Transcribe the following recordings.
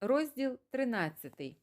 Розділ 13.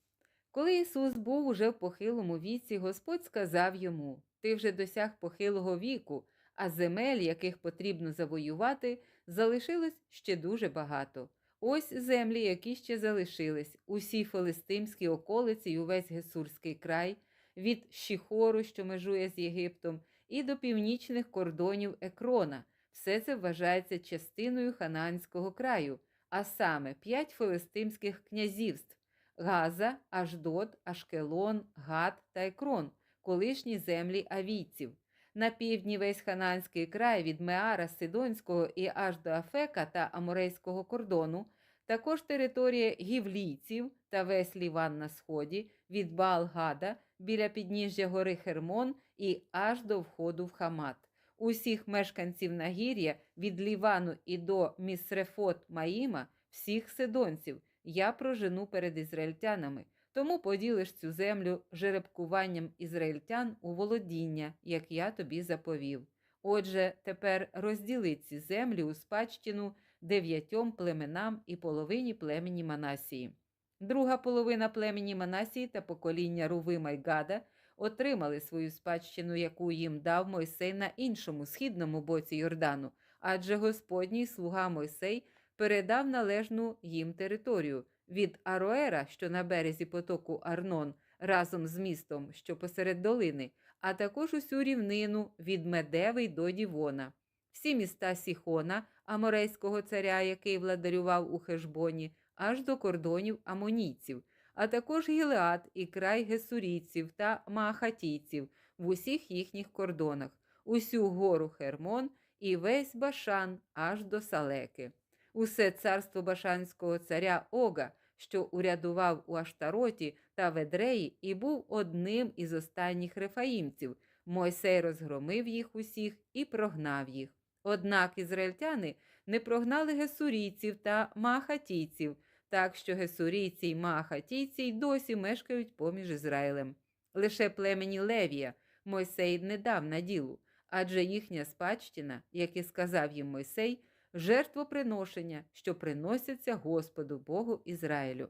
Коли Ісус був уже в похилому віці, Господь сказав йому: Ти вже досяг похилого віку, а земель, яких потрібно завоювати, залишилось ще дуже багато. Ось землі, які ще залишились, усі филистимські околиці й увесь Гесурський край, від Шіхору, що межує з Єгиптом, і до північних кордонів Екрона. Все це вважається частиною Ханаанського краю а саме п'ять филистимських князівств Газа, Аждот, Ашкелон, Гат та Екрон, колишні землі авійців. На півдні весь Хананський край від Меара Сидонського і аж до Афека та Аморейського кордону, також територія гівлійців та весь Ліван на сході від Баал-Гада біля підніжжя гори Хермон і аж до входу в Хамат усіх мешканців нагір'я від Лівану і до Місрефот Маїма, всіх сидонців, я прожену перед ізраїльтянами, тому поділиш цю землю жеребкуванням ізраїльтян у володіння, як я тобі заповів. Отже, тепер розділи ці землі у спадщину дев'ятьом племенам і половині племені Манасії. Друга половина племені Манасії та покоління Рувима й Гада – отримали свою спадщину, яку їм дав Мойсей на іншому східному боці Йордану, адже Господній слуга Мойсей передав належну їм територію від Ароера, що на березі потоку Арнон, разом з містом, що посеред долини, а також усю рівнину від Медеви до Дівона. Всі міста Сіхона, аморейського царя, який владарював у Хешбоні, аж до кордонів амонійців а також Гілеад і край гесурійців та маахатійців в усіх їхніх кордонах, усю гору Хермон і весь Башан аж до Салеки. Усе царство Башанського царя Ога, що урядував у Аштароті та Ведреї, і був одним із останніх рефаїмців. Мойсей розгромив їх усіх і прогнав їх. Однак ізраїльтяни не прогнали гесурійців та маахатійців, так що гесурійці й маахатійці й досі мешкають поміж Ізраїлем. Лише племені Левія Мойсей не дав на ділу, адже їхня спадщина, як і сказав їм Мойсей, жертвоприношення, що приносяться Господу Богу Ізраїлю.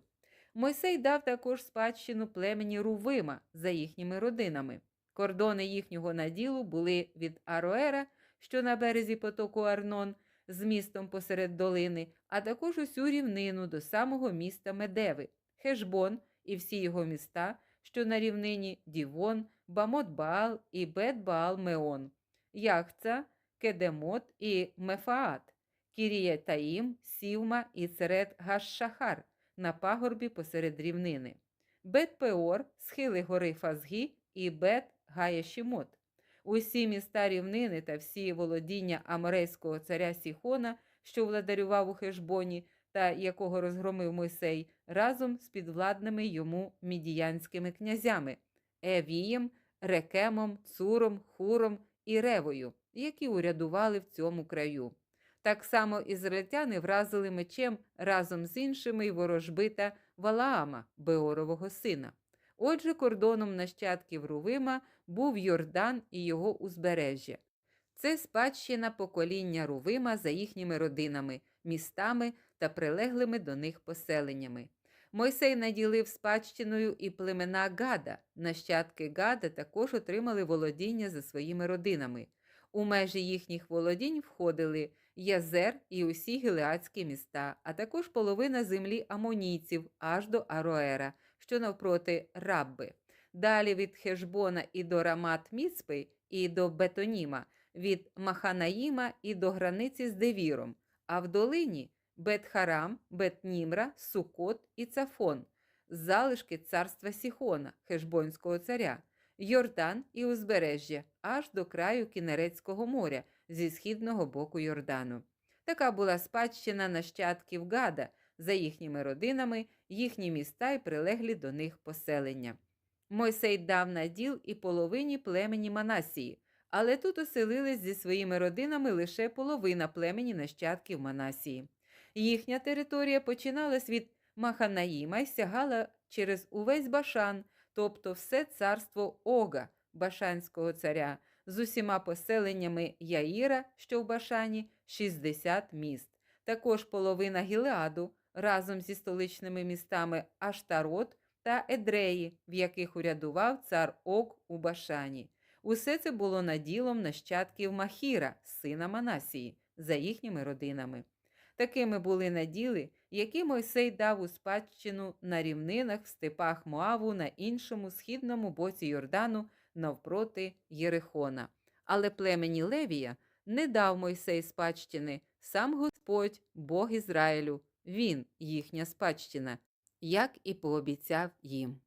Мойсей дав також спадщину племені Рувима за їхніми родинами. Кордони їхнього наділу були від Ароера, що на березі потоку Арнон, з містом посеред долини, а також усю рівнину до самого міста Медеви, Хешбон і всі його міста, що на рівнині Дівон, Бамот-Баал і Бет-Баал-Меон, Яхца, Кедемот і Мефаат, Кірієтаїм, Сівма і Церет Гаш-Шахар на пагорбі посеред рівнини, Бет-Пеор, схили гори Фазгі і Бет-Гаєшімот. Усі міста рівнини та всі володіння Аморейського царя Сіхона, що владарював у Хешбоні та якого розгромив Мойсей, разом з підвладними йому мідіянськими князями Евієм, Рекемом, Цуром, Хуром і Ревою, які урядували в цьому краю. Так само ізраїльтяни вразили мечем разом з іншими й ворожбита Валаама, Беорового сина. Отже, кордоном нащадків Рувима був Йордан і його узбережжя. Це спадщина покоління Рувима за їхніми родинами, містами та прилеглими до них поселеннями. Мойсей наділив спадщиною і племена Гада. Нащадки Гада також отримали володіння за своїми родинами. У межі їхніх володінь входили Язер і усі гілеадські міста, а також половина землі амонійців аж до Ароера, що навпроти Рабби. Далі від Хешбона і до Рамат Міцпи і до Бетоніма, від Маханаїма і до границі з Девіром, а в долині Бетхарам, Бетнімра, Сукот і Цафон, залишки царства Сіхона, Хешбонського царя, Йордан і узбережжя, аж до краю Кінерецького моря зі східного боку Йордану. Така була спадщина нащадків Гада за їхніми родинами, їхні міста й прилеглі до них поселення. Мойсей дав наділ і половині племені Манасії, але тут оселились зі своїми родинами лише половина племені нащадків Манасії. Їхня територія починалась від Маханаїма і сягала через увесь Башан, тобто все царство Ога, Башанського царя, з усіма поселеннями Яїра, що в Башані, 60 міст, також половина Гілеаду, разом зі столичними містами Аштарот та Едреї, в яких урядував цар Ок у Башані. Усе це було наділом нащадків Махіра, сина Манасії, за їхніми родинами. Такими були наділи, які Мойсей дав у спадщину на рівнинах в степах Моаву на іншому східному боці Йордану навпроти Єрихона. Але племені Левія не дав Мойсей спадщини, сам Господь, Бог Ізраїлю, він їхня спадщина, як і пообіцяв їм.